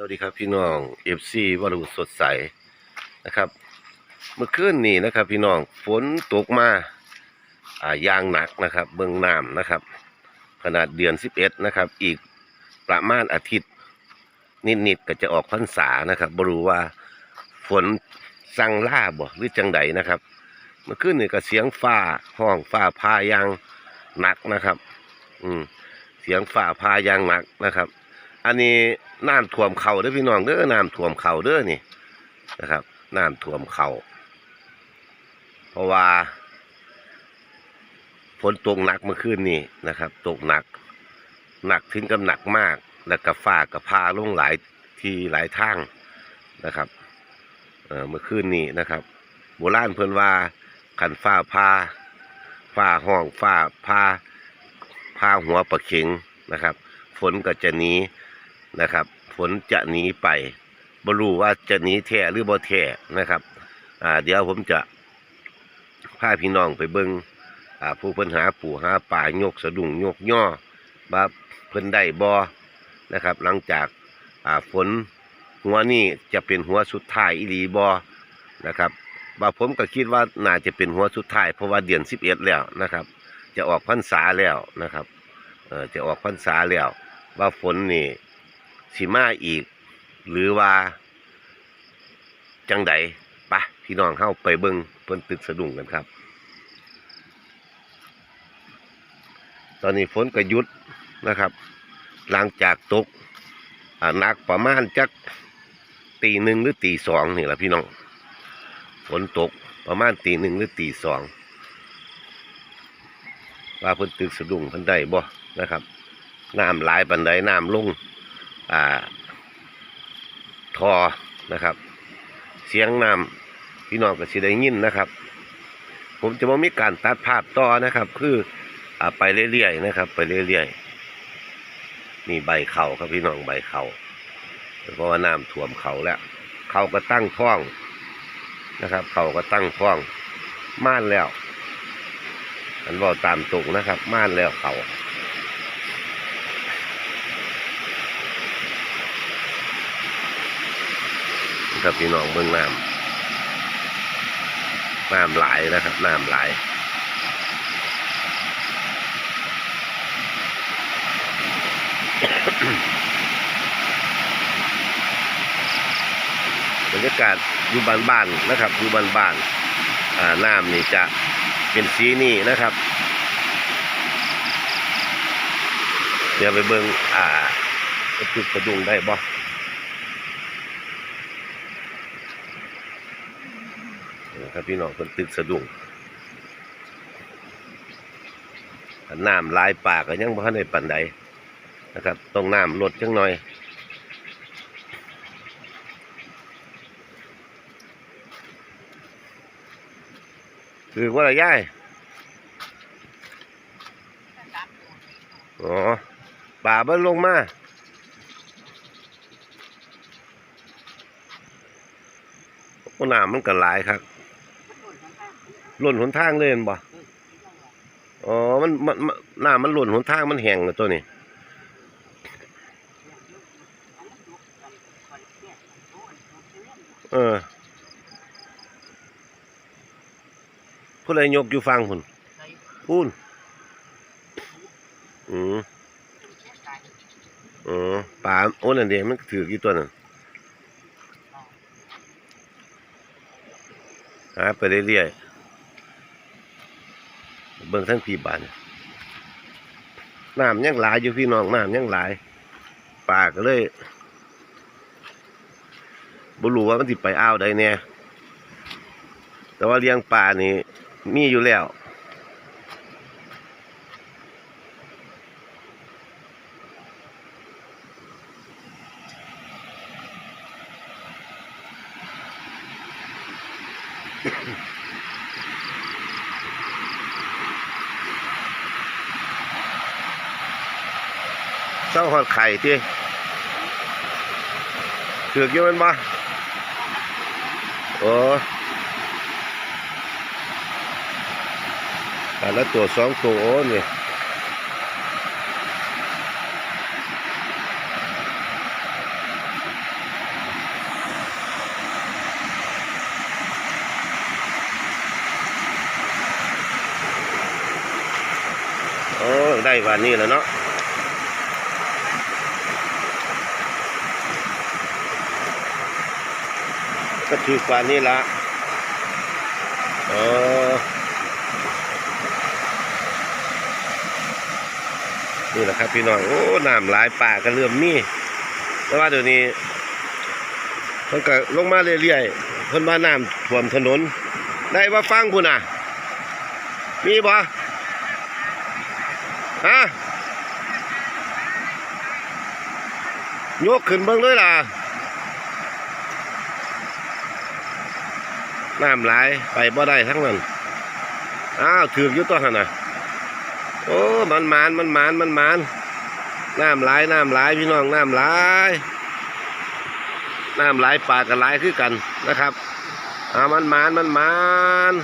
สวัสดีครับพี่น้องเอฟซีวารุสดใสนะครับ เมื่อคืนนี้นะครับ พี่น้องฝนตกมาอ่ายางหนักนะครับ เบื้องน้ำนะครับ ขนาดเดือนสิบเอ็ดนะครับ อีกประมาณอาทิตย์นิดๆก็จะออกพรรษานะครับบรู้ว่าฝนสั่งล่าบ่หรือจังใดนะครับ เมื่อคืนนี่ก็เสียงฟ้าห้องฟ้าพายางหนักนะครับ อืมเสียงฟ้าพายางหนักนะครับ อันนี้ น้ำท่วมเข่าเด้อพี่น้องเด้อน้ำท่วมเข่าเด้อนี่นะครับน้ำท่วมเข่าเพราะว่าฝนตกหนักเมื่อคืนนี้นะครับตกหนักหนักถึงกับหนักมาก แล้วก็ฟ้ากับพาลงหลายที่หลายทางนะครับเมื่อคืนนี้นะครับโบราณเพิ่นว่าขันฟ้าพาฟ้าห้องฟ้าพาพาหัวประเข็งนะครับ ฝนก็จะหนีนะครับ ฝนจะหนีไปบรู้ว่าจะหนีแท้หรือบ่แท้นะครับ อ่า เดี๋ยวผมจะพาพี่น้องไปเบิงอ่า ผู้เพิ่นหาปู่หาป่ายกสะดุ้งยกย่อว่าเพิ่นได้บ่นะครับ หลังจากอ่าฝนหัวนี่จะเป็นหัวสุดท้ายอีหลีบ่นะครับว่าผมก็คิดว่าน่าจะเป็นหัวสุดท้ายเพราะว่าเดือน11แล้วนะครับ จะออกพรรษาแล้วนะครับเออจะออกพรรษาแล้ว ว่าฝนนี่ สิมาอีก หรือว่า จังใดปะพี่น้องเข้าไปเบิงเพิ่นตึกสะดุ้งกันครับ ตอนนี้ฝนก็หยุดนะครับ หลังจากตกหนักประมาณจักตีหนึ่งหรือตีสองนี่แหละพี่น้องฝนตกประมาณตีหนึ่งหรือตีสองว่าเพิ่นตึกสะดุ้งเพิ่นได้บ่นะครับน้ำหลายปันใดน้ำลง อ่าทอนะครับ เสียงน้ำพี่น้องก็สิได้ยินนะครับ ผมจะบ่มีการตัดภาพต่อนะครับ คืออ่าไปเรื่อยๆนะครับ ไปเรื่อยๆนี่ใบเข่าครับพี่น้องใบเขาเพราะว่าน้ำท่วมเขาแล้ว เขาก็ตั้งท้องนะครับ เขาก็ตั้งท้อง ม่านแล้ว อันบอกตามตรงนะครับ ม่านแล้วเขา ครับพี่น้องเมืองน้ำน้ำไหลนะครับน้ำไหลบรรยากาศอยู่บ้านๆนะครับอยู่บ้านๆอ่าน้ำนี่จะเป็นสีนี่นะครับ เดี๋ยวไปเบิ่งอ่าตึกกระดุงได้บ่ นะครับพี่น้องคนตึกสะดุ้งน้ำลายปากก็ยังบ่ทันได้ปันใดนะครับต้องน้ำลดจังหน่อยคือว่าอะไรย่ายอ๋อป่าเบิ้ลลงมาโอ้น้ำมันก็หลายครับ หล่นหนทางเลยเห็นบ่อ๋อมันมันมันน้ำมันหล่นหนทางมันแห้งเลยตัวนี้เออผู้ใดยกอยู่ฟังพุ่นพูนอืมอ๋อป่าโอ้นั่นเดีมันถือกี่ตัวนั่นหาไปเรื่อยๆ เบิ่งทั้งพี่บานน้ำยังหลายอยู่พี่น้องน้ำยังหลายป่าก็เลยบรู้ว่ามันติดไปอ้าวใดแน่แต่ว่าเลี้ยงป่านี่มีอยู่แล้วาหอดไข่ที่ถือกยังมันบ่โอ้แต่ละตัวสองตัวโอ้นี่ได้วันนี้แล้วเนาะ ก็ถือกว่านี้ละเออนี่แหละครับพี่น้องโอ้น้ำหลายป่าก็เริ่มมีแต่ว่าเดี๋ยวนี้มันก็ลงมาเรื่อยๆเพิ่นว่าน้ำท่วมถนน ได้ว่าฟังพุ่นน่ะ มีบ่ฮะยกขึ้นเบิ่งเลยล่ะ น้ำไหลายไปบ่ได้ทั้งนั้นอ้าวถือยุตัวหนน่ะโอ้มันมานมันมานมันมานน้ำไหลายน้ำไหลายพี่น้องน้ำไหลายน้ำไหลายปลากันไหลายคือกันนะครับอ่ามันมานมันมาน